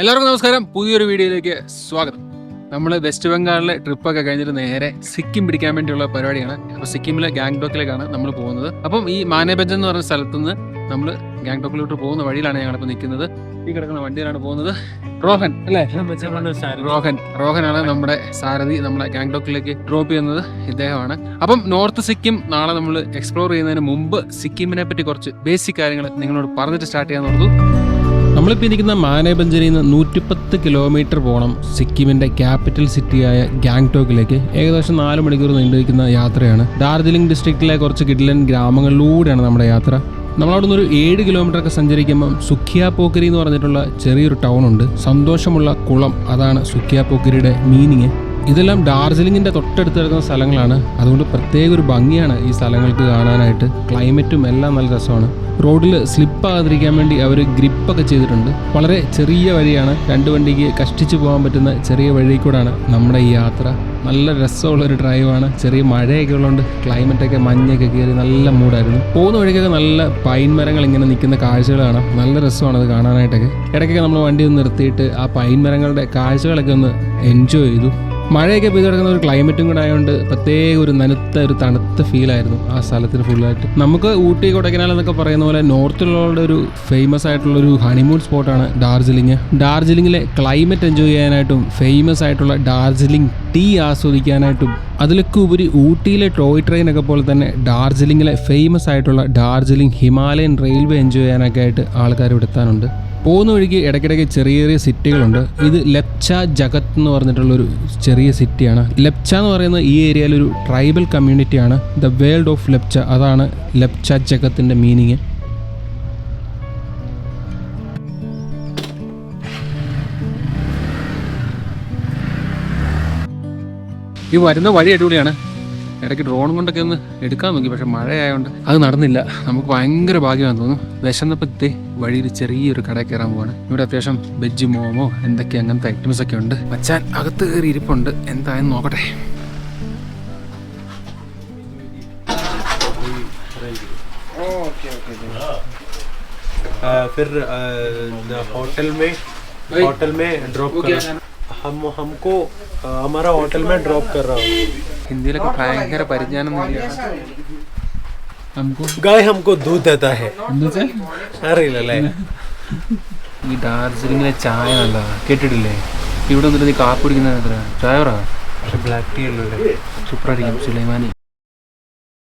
എല്ലാവർക്കും നമസ്കാരം. പുതിയൊരു വീഡിയോയിലേക്ക് സ്വാഗതം. നമ്മൾ വെസ്റ്റ് ബംഗാളിലെ ട്രിപ്പൊക്കെ കഴിഞ്ഞിട്ട് നേരെ സിക്കിം പിടിക്കാൻ വേണ്ടിയുള്ള പരിപാടിയാണ്. അപ്പോൾ സിക്കിമിലെ ഗാംഗ്ടോക്കിലേക്കാണ് നമ്മൾ പോകുന്നത്. അപ്പം ഈ മാനേബഞ്ച് എന്ന് പറഞ്ഞ സ്ഥലത്തു നിന്ന് നമ്മൾ ഗാംഗ്ടോക്കിലോട്ട് പോകുന്ന വഴിയിലാണ് ഞങ്ങളിപ്പോൾ നിൽക്കുന്നത്. ഈ കിടക്കുന്ന വണ്ടിയിലാണ് പോകുന്നത്. റോഹൻ അല്ലേ? റോഹൻ. റോഹനാണ് നമ്മുടെ സാരഥി. നമ്മളെ ഗാംഗ്ടോക്കിലേക്ക് ഡ്രോപ്പ് ചെയ്യുന്നത് ഇദ്ദേഹമാണ്. അപ്പം നോർത്ത് സിക്കിം നാളെ നമ്മൾ എക്സ്പ്ലോർ ചെയ്യുന്നതിന് മുമ്പ് സിക്കിമിനെ പറ്റി കുറച്ച് ബേസിക് കാര്യങ്ങൾ നിങ്ങളോട് പറഞ്ഞിട്ട് സ്റ്റാർട്ട് ചെയ്യാൻ ഓർത്തു. നമ്മളിപ്പോൾ ഇരിക്കുന്ന മാനേബഞ്ചരിയിൽ നിന്ന് നൂറ്റിപ്പത്ത് കിലോമീറ്റർ പോകണം സിക്കിമിന്റെ ക്യാപിറ്റൽ സിറ്റിയായ ഗാങ്ടോക്കിലേക്ക് ഏകദേശം നാല് മണിക്കൂർ നീണ്ടു നിൽക്കുന്ന യാത്രയാണ്. ഡാർജിലിംഗ് ഡിസ്ട്രിക്റ്റിലെ കുറച്ച് കിഡ്ലൻ ഗ്രാമങ്ങളിലൂടെയാണ് നമ്മുടെ യാത്ര. നമ്മളവിടെ നിന്ന് ഒരു ഏഴ് കിലോമീറ്റർ ഒക്കെ സഞ്ചരിക്കുമ്പം സുഖിയ പോക്കരി എന്ന് പറഞ്ഞിട്ടുള്ള ചെറിയൊരു ടൗൺ ഉണ്ട്. സന്തോഷമുള്ള കുളം അതാണ് സുഖിയ പോക്കരിയുടെ മീനിങ്. ഇതെല്ലാം ഡാർജിലിംഗിന്റെ തൊട്ടടുത്ത് കിടക്കുന്ന സ്ഥലങ്ങളാണ്. അതുകൊണ്ട് പ്രത്യേക ഒരു ഭംഗിയാണ് ഈ സ്ഥലങ്ങൾക്ക് കാണാനായിട്ട്. ക്ലൈമറ്റും എല്ലാം നല്ല രസമാണ്. റോഡിൽ സ്ലിപ്പ് ആകാതിരിക്കാൻ വേണ്ടി അവർ ഗ്രിപ്പൊക്കെ ചെയ്തിട്ടുണ്ട്. വളരെ ചെറിയ വഴിയാണ്. രണ്ട് വണ്ടിക്ക് കഷ്ടിച്ച് പോകാൻ പറ്റുന്ന ചെറിയ വഴി കൂടാണ് നമ്മുടെ ഈ യാത്ര. നല്ല രസമുള്ളൊരു ഡ്രൈവാണ്. ചെറിയ മഴയൊക്കെ ഉള്ളതുകൊണ്ട് ക്ലൈമറ്റൊക്കെ മഞ്ഞൊക്കെ കയറി നല്ല മൂടായിരുന്നു പോകുന്ന വഴിക്കൊക്കെ നല്ല പൈൻ മരങ്ങൾ ഇങ്ങനെ നിൽക്കുന്ന കാഴ്ചകളാണ്. നല്ല രസമാണ് അത് കാണാനായിട്ടൊക്കെ. ഇടയ്ക്കൊക്കെ നമ്മൾ വണ്ടി ഒന്ന് നിർത്തിയിട്ട് ആ പൈൻ മരങ്ങളുടെ കാഴ്ചകളൊക്കെ ഒന്ന് എൻജോയ് ചെയ്തു. മഴയൊക്കെ പെയ്ത് കിടക്കുന്ന ഒരു ക്ലൈമറ്റും കൂടെ ആയതുകൊണ്ട് പ്രത്യേക ഒരു നനുത്ത ഒരു തണുത്ത ഫീലായിരുന്നു ആ സ്ഥലത്തിന് ഫുള്ളായിട്ട് നമുക്ക് ഊട്ടി കൊടൈക്കനാൽ എന്നൊക്കെ പറയുന്ന പോലെ നോർത്തിലുള്ളവരുടെ ഒരു ഫേമസ് ആയിട്ടുള്ള ഒരു ഹണിമൂൺ സ്പോട്ടാണ് ഡാർജിലിംഗ് ഡാർജിലിംഗിലെ ക്ലൈമറ്റ് എൻജോയ് ചെയ്യാനായിട്ടും ഫേമസ് ആയിട്ടുള്ള ഡാർജിലിംഗ് ടീ ആസ്വദിക്കാനായിട്ടും അതിലൊക്കെ ഉപരി ഊട്ടിയിലെ ടോയ് ട്രെയിൻ ഒക്കെ പോലെ തന്നെ ഡാർജിലിംഗിലെ ഫേമസ് ആയിട്ടുള്ള ഡാർജിലിംഗ് ഹിമാലയൻ റെയിൽവേ എൻജോയ് ചെയ്യാനൊക്കെ ആയിട്ട് ആൾക്കാർ ഇവിടെ എത്താനുണ്ട് പോകുന്ന വഴിക്ക് ഇടയ്ക്കിടയ്ക്ക് ചെറിയ ചെറിയ സിറ്റികളുണ്ട്. ഇത് ലെപ്ച ജഗത് എന്ന് പറഞ്ഞിട്ടുള്ളൊരു ചെറിയ സിറ്റിയാണ്. ലെപ്ച എന്ന് പറയുന്ന ഈ ഏരിയയിലൊരു ട്രൈബൽ കമ്മ്യൂണിറ്റിയാണ് ദ വേൾഡ് ഓഫ് ലെപ്ച. അതാണ് ലെപ്ച ജഗത്തിന്റെ മീനിങ്. ഈ വരുന്ന വഴി അടിപൊളിയാണ്. ഇടയ്ക്ക് ഡ്രോൺ കൊണ്ടൊക്കെ ഒന്ന് എടുക്കാൻ നോക്കി പക്ഷെ മഴയായതുകൊണ്ട് അത് നടന്നില്ല നമുക്ക് ഭയങ്കര ഭാഗ്യമാണെന്ന് തോന്നുന്നു വിശന്നപ്പത്തെ വഴിയിൽ ചെറിയൊരു കടയിൽ കയറാൻ പോവാണ് ഇവിടെ അത്യാവശ്യം വെജ് മോമോ എന്തൊക്കെ അങ്ങനത്തെ ഐറ്റംസ് ഒക്കെ ഉണ്ട് മച്ചാൻ അകത്ത് കയറി ഇരിപ്പുണ്ട് എന്തായെന്ന് നോക്കട്ടെ आ, फिर आ, होटल में भाई, होटल में ड्रॉप कर हम हमको आ, हमारा होटल में ड्रॉप कर रहा हूँ ഹിന്ദിയിലൊക്കെ ഭയങ്കര പരിജ്ഞാനം നേടിയ നമുക്ക് गाय हमको दूध देता है എന്താ വെച്ചാൽ അറിയില്ലല്ലേ ഈ ഡാർജിലിംഗിലെ ചായ നല്ലതാ കേട്ടിട്ടില്ലേ ഇവിടെ വന്നിട്ട് നീ കാപ്പി കുടിക്കുന്ന എത്ര ചായ പറ പക്ഷെ ബ്ലാക്ക് ടീ അല്ലേ സൂപ്പറായിരിക്കും സുലൈമാനി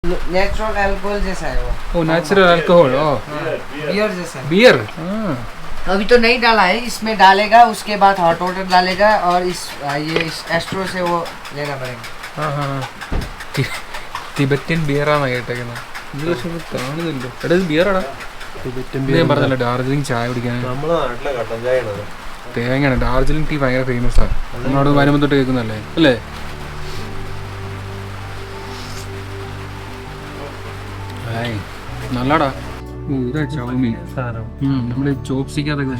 नेचुरल अल्कोहल जैसा है वो ഓ നാച്ചുറൽ ആൽക്കഹോൾ ഓ बियर जैसा ബിയർ अभी तो नहीं डाला है इसमें डालेगा उसके बाद हॉट वाटर डालेगा और इस आ, ये इस एस्ट्रो से वो लेना पड़ेगा ടിബറ്റൻ ബിയറാണ് കേട്ടേക്കുന്നത്? ഇംഗ്ലീഷ് കാണുന്നില്ലോ. എടാ ഇത് ബിയറാടാ. ഞാൻ പറഞ്ഞല്ലോ ഡാർജിലിംഗ് ചായ കുടിക്കാൻ. നമ്മളെ നാട്ടിലെ കട്ടൻ തേങ്ങയാണ്. ഡാർജിലിംഗ് ടീ ഭയങ്കര ഫേമസ്. ആണ് നമ്മളോട് വരുമ്പോൾ തൊട്ട് കേൾക്കുന്നല്ലേ അല്ലേ? നല്ലടാ ഓ, ഇതാ ചൗമീൻ. സാധനം. ചോപ്സിക്കാതൊക്കെ സൂപ്പ് സ്റ്റിക്കകത്തൊക്കെ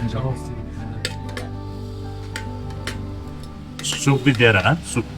തന്നെ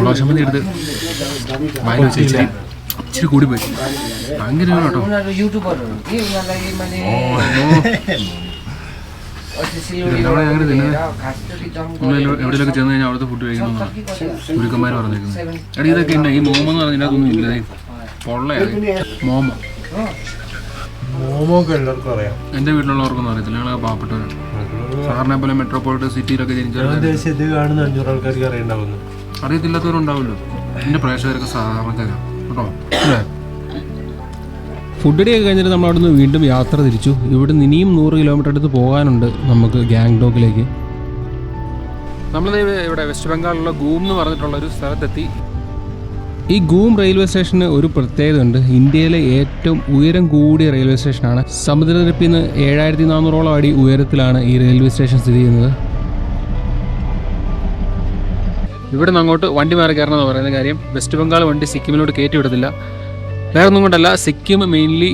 പ്രാവശ്യം ഇച്ചിരി ഇച്ചിരി ഭയങ്കര കേട്ടോ എവിടെയൊക്കെ ചെന്ന് കഴിഞ്ഞാൽ അവിടുത്തെ ഫുഡ് കഴിക്കണമെന്നാണ് ഗുരുക്കന്മാർ പറഞ്ഞേക്കുന്നത്. എടാ ഇതൊക്കെ ഇന്ന ഈ മോമോ എന്ന് പറഞ്ഞാൽ അതൊന്നും ഇല്ല. പൊള്ളയാണ് മോമോ. മോമോ എല്ലാവർക്കും അറിയാം. എന്റെ വീട്ടിലുള്ളവർക്കൊന്നും അറിയത്തില്ല. ഞങ്ങളൊക്കെ പാവപ്പെട്ടവരാണ്. സാറിനെ പോലെ മെട്രോപൊളിറ്റൻ സിറ്റിയിലൊക്കെ ജനിച്ച ഉദ്ദേശിച്ച ഇത് കാണുന്ന അഞ്ഞൂറ് ആൾക്കാർക്ക് അറിയണ്ടാവുന്നു അറിയത്തില്ലാത്തവരുണ്ടാവുമല്ലോ. എന്റെ പ്രേക്ഷകരൊക്കെ സാധാരണക്കാരാണ് കേട്ടോ? അല്ലേ? ഫുഡ് ഡേ ഒക്കെ കഴിഞ്ഞിട്ട് നമ്മൾ അവിടുന്ന് വീണ്ടും യാത്ര തിരിച്ചു. ഇവിടുന്ന് ഇനിയും നൂറ് കിലോമീറ്റർ അടുത്ത് പോകാനുണ്ട് നമുക്ക് ഗാംഗ്ടോക്കിലേക്ക്. നമ്മൾ ഇവിടെ വെസ്റ്റ് ബംഗാളിലുള്ള ഗൂം എന്ന് പറഞ്ഞിട്ടുള്ള ഒരു സ്ഥലത്തെത്തി. ഈ ഗൂം റെയിൽവേ സ്റ്റേഷന് ഒരു പ്രത്യേകത ഉണ്ട് ഇന്ത്യയിലെ ഏറ്റവും ഉയരം കൂടിയ റെയിൽവേ സ്റ്റേഷനാണ്. സമുദ്രനിരപ്പിൽ നിന്ന് ഏഴായിരത്തി നാനൂറോളം അടി ഉയരത്തിലാണ് ഈ റെയിൽവേ സ്റ്റേഷൻ സ്ഥിതി ചെയ്യുന്നത്. ഇവിടെ നിന്ന് അങ്ങോട്ട് വണ്ടി മാറി കയറണം എന്ന് പറയുന്ന കാര്യം. വെസ്റ്റ് ബംഗാൾ വണ്ടി സിക്കിമിലോട്ട് കയറ്റി വിടത്തില്ല. വേറെ ഒന്നും കൊണ്ടല്ല സിക്കിം മെയിൻലി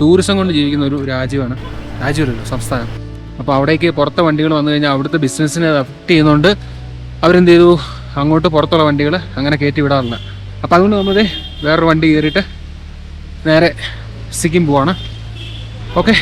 ടൂറിസം കൊണ്ട് ജീവിക്കുന്ന ഒരു രാജ്യമാണ്. രാജ്യമല്ലല്ലോ സംസ്ഥാനം. അപ്പോൾ അവിടേക്ക് പുറത്തെ വണ്ടികൾ വന്നു കഴിഞ്ഞാൽ അവിടുത്തെ ബിസിനസ്സിനെ അഫക്റ്റ് ചെയ്യുന്നതുകൊണ്ട് അവരെന്ത് ചെയ്തു? അങ്ങോട്ട് പുറത്തുള്ള വണ്ടികൾ അങ്ങനെ കയറ്റി വിടാറില്ല. അപ്പോൾ അതുകൊണ്ട് നമ്മൾ വേറൊരു വണ്ടി കയറിയിട്ട് നേരെ സിക്കിം പോവാണ്. ഓക്കെ.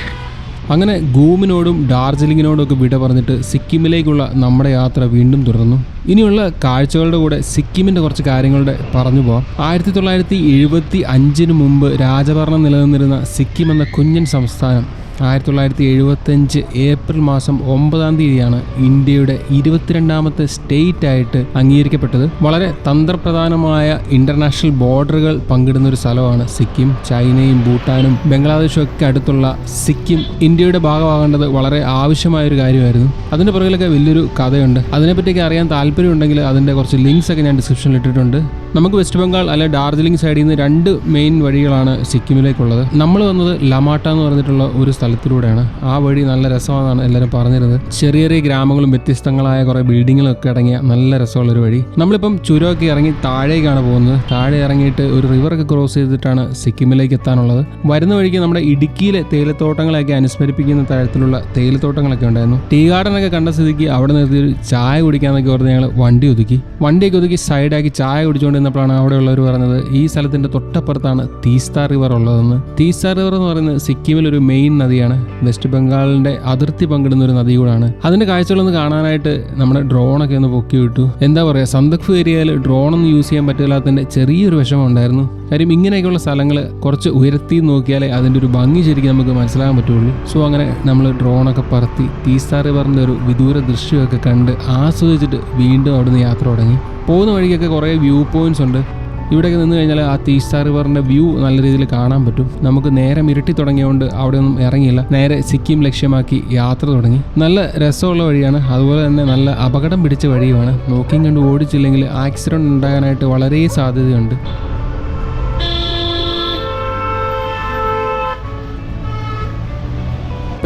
അങ്ങനെ ഗൂമിനോടും ഡാർജിലിങ്ങിനോടും ഒക്കെ വിട പറഞ്ഞിട്ട് സിക്കിമിലേക്കുള്ള നമ്മുടെ യാത്ര വീണ്ടും തുടർന്നു. ഇനിയുള്ള കാഴ്ചകളുടെ കൂടെ സിക്കിമിന്റെ കുറച്ച് കാര്യങ്ങളുടെ പറഞ്ഞു പോവാം. ആയിരത്തി തൊള്ളായിരത്തി എഴുപത്തി അഞ്ചിന് മുമ്പ് രാജഭരണം നിലനിന്നിരുന്ന സിക്കിം എന്ന കുഞ്ഞൻ സംസ്ഥാനം ആയിരത്തി തൊള്ളായിരത്തി എഴുപത്തഞ്ച് ഏപ്രിൽ മാസം ഒമ്പതാം തീയതിയാണ് ഇന്ത്യയുടെ ഇരുപത്തിരണ്ടാമത്തെ സ്റ്റേറ്റ് ആയിട്ട് അംഗീകരിക്കപ്പെട്ടത്. വളരെ തന്ത്രപ്രധാനമായ ഇന്റർനാഷണൽ ബോർഡറുകൾ പങ്കിടുന്ന ഒരു സ്ഥലമാണ് സിക്കിം. ചൈനയും ഭൂട്ടാനും ബംഗ്ലാദേശും ഒക്കെ അടുത്തുള്ള സിക്കിം. ഇന്ത്യയുടെ ഭാഗമാകേണ്ടത് വളരെ ആവശ്യമായ ഒരു കാര്യമായിരുന്നു. അതിന്റെ പുറകിലൊക്കെ വലിയൊരു കഥയുണ്ട്. അതിനെപ്പറ്റിയൊക്കെ അറിയാൻ താല്പര്യമുണ്ടെങ്കിൽ അതിന്റെ കുറച്ച് ലിങ്ക്സ് ഒക്കെ ഞാൻ ഡിസ്ക്രിപ്ഷനിൽ ഇട്ടിട്ടുണ്ട്. നമുക്ക് വെസ്റ്റ് ബംഗാൾ അല്ലെ ഡാർജിലിംഗ് സൈഡിൽ നിന്ന് രണ്ട് മെയിൻ വഴികളാണ് സിക്കിമിലേക്കുള്ളത്. നമ്മൾ വന്നത് ലമാട്ട എന്ന് പറഞ്ഞിട്ടുള്ള ഒരു സ്ഥലത്തിലൂടെയാണ്. ആ വഴി നല്ല രസമാണെന്നാണ് എല്ലാവരും പറഞ്ഞിരുന്നത്. ചെറിയ ചെറിയ ഗ്രാമങ്ങളും വ്യത്യസ്തങ്ങളായ കുറേ ബിൽഡിങ്ങുകളും ഒക്കെ അടങ്ങിയ നല്ല രസമുള്ളൊരു വഴി. നമ്മളിപ്പം ചുരമൊക്കെ ഇറങ്ങി താഴേക്കാണ് പോകുന്നത്. താഴെ ഇറങ്ങിയിട്ട് ഒരു റിവറൊക്കെ ക്രോസ് ചെയ്തിട്ടാണ് സിക്കിമിലേക്ക് എത്താനുള്ളത്. വരുന്ന വഴിക്ക് നമ്മുടെ ഇടുക്കിയിലെ തേയിലത്തോട്ടങ്ങളെയൊക്കെ അനുസ്മരിപ്പിക്കുന്ന തരത്തിലുള്ള തേയിലത്തോട്ടങ്ങളൊക്കെ ഉണ്ടായിരുന്നു. ടീ ഗാർഡനൊക്കെ കണ്ട സ്ഥിതിക്ക് അവിടെ നിർത്തി ചായ കുടിക്കാന്നൊക്കെ പറഞ്ഞ് ഞങ്ങൾ വണ്ടി ഒതുക്കി. വണ്ടിയൊക്കെ ഒതുക്കി സൈഡാക്കി ചായ കുടിച്ചുകൊണ്ടിരുന്നപ്പോഴാണ് അവിടെയുള്ളവർ പറഞ്ഞത് ഈ സ്ഥലത്തിന്റെ തൊട്ടപ്പുറത്താണ് തീസ്ത റിവർ ഉള്ളതെന്ന്. തീസ്ത റിവർ എന്ന് പറയുന്നത് സിക്കിമിൽ ഒരു മെയിൻ നദിയാണ്. വെസ്റ്റ് ബംഗാളിന്റെ അതിർത്തി പങ്കിടുന്ന ഒരു നദി കൂടാണ്. അതിന്റെ കാഴ്ചകളൊന്ന് കാണാനായിട്ട് നമ്മുടെ ഡ്രോണൊക്കെ ഒന്ന് പൊക്കി വിട്ടു. എന്താ പറയുക സന്തക്ഫ് ഏരിയയിൽ ഡ്രോണൊന്നും യൂസ് ചെയ്യാൻ പറ്റില്ലാത്തതിന്റെ ചെറിയൊരു വിഷമം ഉണ്ടായിരുന്നു കാര്യം ഇങ്ങനെയൊക്കെയുള്ള സ്ഥലങ്ങൾ കുറച്ച് ഉയർത്തി നോക്കിയാലേ അതിന്റെ ഒരു ഭംഗി ശരിക്കും നമുക്ക് മനസ്സിലാക്കാൻ പറ്റുള്ളൂ. സോ അങ്ങനെ നമ്മൾ ഡ്രോണൊക്കെ പറത്തി തീസ്ത റിവറിന്റെ ഒരു വിദൂര ദൃശ്യമൊക്കെ കണ്ട് ആസ്വദിച്ചിട്ട് വീണ്ടും അവിടുന്ന് യാത്ര തുടങ്ങി. പോകുന്ന വഴിക്കൊക്കെ കുറേ വ്യൂ പോയിന്റ്സ് ഉണ്ട്. ഇവിടെയൊക്കെ നിന്ന് കഴിഞ്ഞാൽ ആ തീസ്ത റിവറിന്റെ വ്യൂ നല്ല രീതിയിൽ കാണാൻ പറ്റും. നമുക്ക് നേരം ഇരുട്ടി തുടങ്ങിയതുകൊണ്ട് അവിടെ ഒന്നും ഇറങ്ങിയില്ല. നേരെ സിക്കിം ലക്ഷ്യമാക്കി യാത്ര തുടങ്ങി. നല്ല രസമുള്ള വഴിയാണ്. അതുപോലെ തന്നെ നല്ല അപകടം പിടിച്ച വഴിയുമാണ്. നോക്കിയും കണ്ട് ഓടിച്ചില്ലെങ്കിൽ ആക്സിഡന്റ് ഉണ്ടാകാനായിട്ട് വളരെ സാധ്യതയുണ്ട്.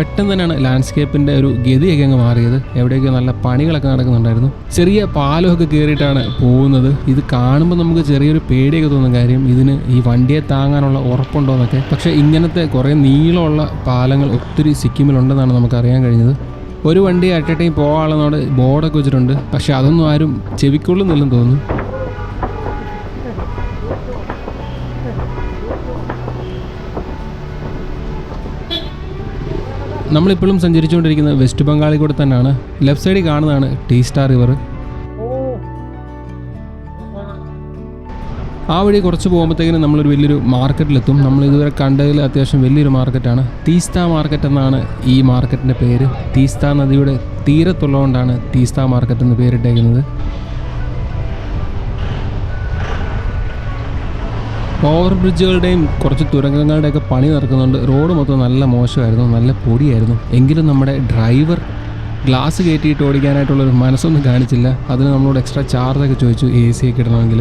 പെട്ടെന്ന് തന്നെയാണ് ലാൻഡ്സ്കേപ്പിന്റെ ഒരു ഗതിയൊക്കെ അങ്ങ് മാറിയത്. എവിടെയൊക്കെ നല്ല പണികളൊക്കെ നടക്കുന്നുണ്ടായിരുന്നു. ചെറിയ പാലമൊക്കെ കയറിയിട്ടാണ് പോകുന്നത്. ഇത് കാണുമ്പോൾ നമുക്ക് ചെറിയൊരു പേടിയൊക്കെ തോന്നും കാര്യം ഇതിന് ഈ വണ്ടിയെ താങ്ങാനുള്ള ഉറപ്പുണ്ടോ എന്നൊക്കെ പക്ഷേ ഇങ്ങനത്തെ കുറേ നീളമുള്ള പാലങ്ങൾ ഒത്തിരി സിക്കിമിലുണ്ടെന്നാണ് നമുക്ക് അറിയാൻ കഴിഞ്ഞത്. ഒരു വണ്ടി അറ്റ് ടൈം പോകാനുള്ളതോടെ ബോർഡൊക്കെ വെച്ചിട്ടുണ്ട്. പക്ഷേ അതൊന്നും ആരും ചെവിക്കൊള്ളുന്നില്ലെന്ന് തോന്നുന്നു. നമ്മളിപ്പോഴും സഞ്ചരിച്ചുകൊണ്ടിരിക്കുന്നത് വെസ്റ്റ് ബംഗാളിൽ കൂടെ തന്നെയാണ്. ലെഫ്റ്റ് സൈഡിൽ കാണുന്നതാണ് ടീ സ്റ്റാർ റിവർ. ആ വഴി കുറച്ച് പോകുമ്പോഴത്തേക്കിനും നമ്മളൊരു വലിയൊരു മാർക്കറ്റിലെത്തും. നമ്മൾ ഇതുവരെ കണ്ടതിൽ അത്യാവശ്യം വലിയൊരു മാർക്കറ്റാണ്. തീസ്ത മാർക്കറ്റ് എന്നാണ് ഈ മാർക്കറ്റിന്റെ പേര്. തീസ്ത നദിയുടെ തീരത്തുള്ളതുകൊണ്ടാണ് തീസ്ത മാർക്കറ്റ് എന്ന് പേരിട്ടേക്കുന്നത്. ഓവർ ബ്രിഡ്ജുകളുടെയും കുറച്ച് തുരങ്കങ്ങളുടെയൊക്കെ പണി നടക്കുന്നുണ്ട്. റോഡ് മൊത്തം നല്ല മോശമായിരുന്നു നല്ല പൊടിയായിരുന്നു. എങ്കിലും നമ്മുടെ ഡ്രൈവർ ഗ്ലാസ് കയറ്റിയിട്ട് ഓടിക്കാനായിട്ടുള്ളൊരു മനസ്സൊന്നും കാണിച്ചില്ല. അതിന് നമ്മളോട് എക്സ്ട്രാ ചാർജൊക്കെ ചോദിച്ചു എ സി ഒക്കെ ഇടണമെങ്കിൽ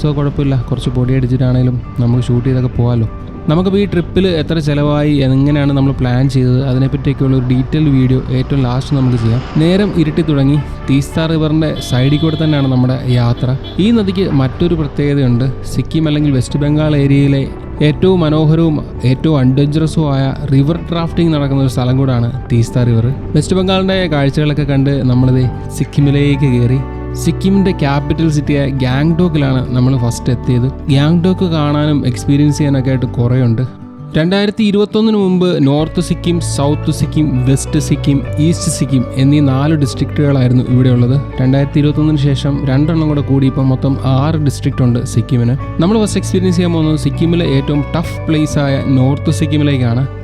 സോ കുഴപ്പമില്ല കുറച്ച് പൊടി അടിച്ചിട്ടാണെങ്കിലും നമുക്ക് ഷൂട്ട് ചെയ്തൊക്കെ പോകാമല്ലോ നമുക്കിപ്പോൾ ഈ ട്രിപ്പിൽ എത്ര ചിലവായി എങ്ങനെയാണ് നമ്മൾ പ്ലാൻ ചെയ്തത് അതിനെപ്പറ്റിയൊക്കെയുള്ള ഒരു ഡീറ്റെയിൽ വീഡിയോ ഏറ്റവും ലാസ്റ്റ് നമുക്ക് ചെയ്യാം. നേരം ഇരുട്ടി തുടങ്ങി. തീസ്ത റിവറിന്റെ സൈഡിൽ കൂടെ തന്നെയാണ് നമ്മുടെ യാത്ര. ഈ നദിക്ക് മറ്റൊരു പ്രത്യേകതയുണ്ട്. സിക്കിം അല്ലെങ്കിൽ വെസ്റ്റ് ബംഗാൾ ഏരിയയിലെ ഏറ്റവും മനോഹരവും ഏറ്റവും അഡ്വഞ്ചറസുമായ റിവർ ഡ്രാഫ്റ്റിംഗ് നടക്കുന്ന ഒരു സ്ഥലം കൂടാണ് തീസ്ത റിവർ. വെസ്റ്റ് ബംഗാളിന്റെ കാഴ്ചകളൊക്കെ കണ്ട് നമ്മളിത് സിക്കിമിലേക്ക് കയറി. സിക്കിമിന്റെ ക്യാപിറ്റൽ സിറ്റിയായ ഗാങ്ടോക്കിലാണ് നമ്മൾ ഫസ്റ്റ് എത്തിയത്. ഗാങ്ടോക്ക് കാണാനും എക്സ്പീരിയൻസ് ചെയ്യാനൊക്കെ ആയിട്ട് കുറേ ഉണ്ട് രണ്ടായിരത്തി ഇരുപത്തൊന്നിന് മുമ്പ് north Sikkim south Sikkim west Sikkim east Sikkim എന്നീ നാല് ഡിസ്ട്രിക്റ്റുകളായിരുന്നു ഇവിടെയുള്ളത്. രണ്ടായിരത്തി ഇരുപത്തൊന്നിന് ശേഷം രണ്ടെണ്ണം കൂടെ കൂടി ഇപ്പം മൊത്തം ആറ് ഡിസ്ട്രിക്റ്റ് ഉണ്ട് സിക്കിമിന്. നമ്മൾ ഫസ്റ്റ് എക്സ്പീരിയൻസ് ചെയ്യാൻ പോകുന്നത് സിക്കിമിലെ ഏറ്റവും ടഫ് പ്ലേസ് ആയ നോർത്ത് സിക്കിമിലേക്കാണ്.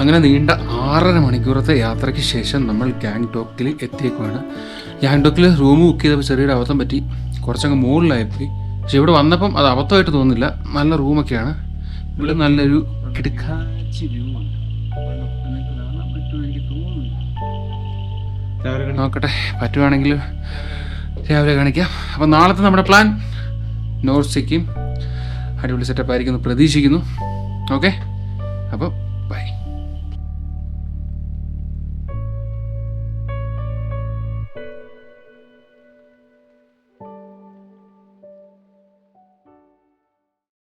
അങ്ങനെ നീണ്ട ആറര മണിക്കൂറത്തെ യാത്രയ്ക്ക് ശേഷം നമ്മൾ ഗാങ്ടോക്കിൽ എത്തിയേക്കുവാണ്. ഗാങ്ടോക്കിൽ റൂം ബുക്ക് ചെയ്തപ്പോൾ ചെറിയൊരു അബദ്ധം പറ്റി. കുറച്ചങ്ങ് മുകളിലായിപ്പോയി. പക്ഷെ ഇവിടെ വന്നപ്പം അത് അബദ്ധമായിട്ട് തോന്നുന്നില്ല. നല്ല റൂമൊക്കെയാണ്. ഇവിടെ നല്ലൊരു കിടക്കാച്ചി വ്യൂ നോക്കട്ടെ പറ്റുവാണെങ്കിൽ രാവിലെ കാണിക്കാം. അപ്പം നാളത്തെ നമ്മുടെ പ്ലാൻ നോർത്ത് സിക്കിം. അടിപൊളി സെറ്റപ്പ് ആയിരിക്കുന്നു പ്രതീക്ഷിക്കുന്നു. ഓക്കെ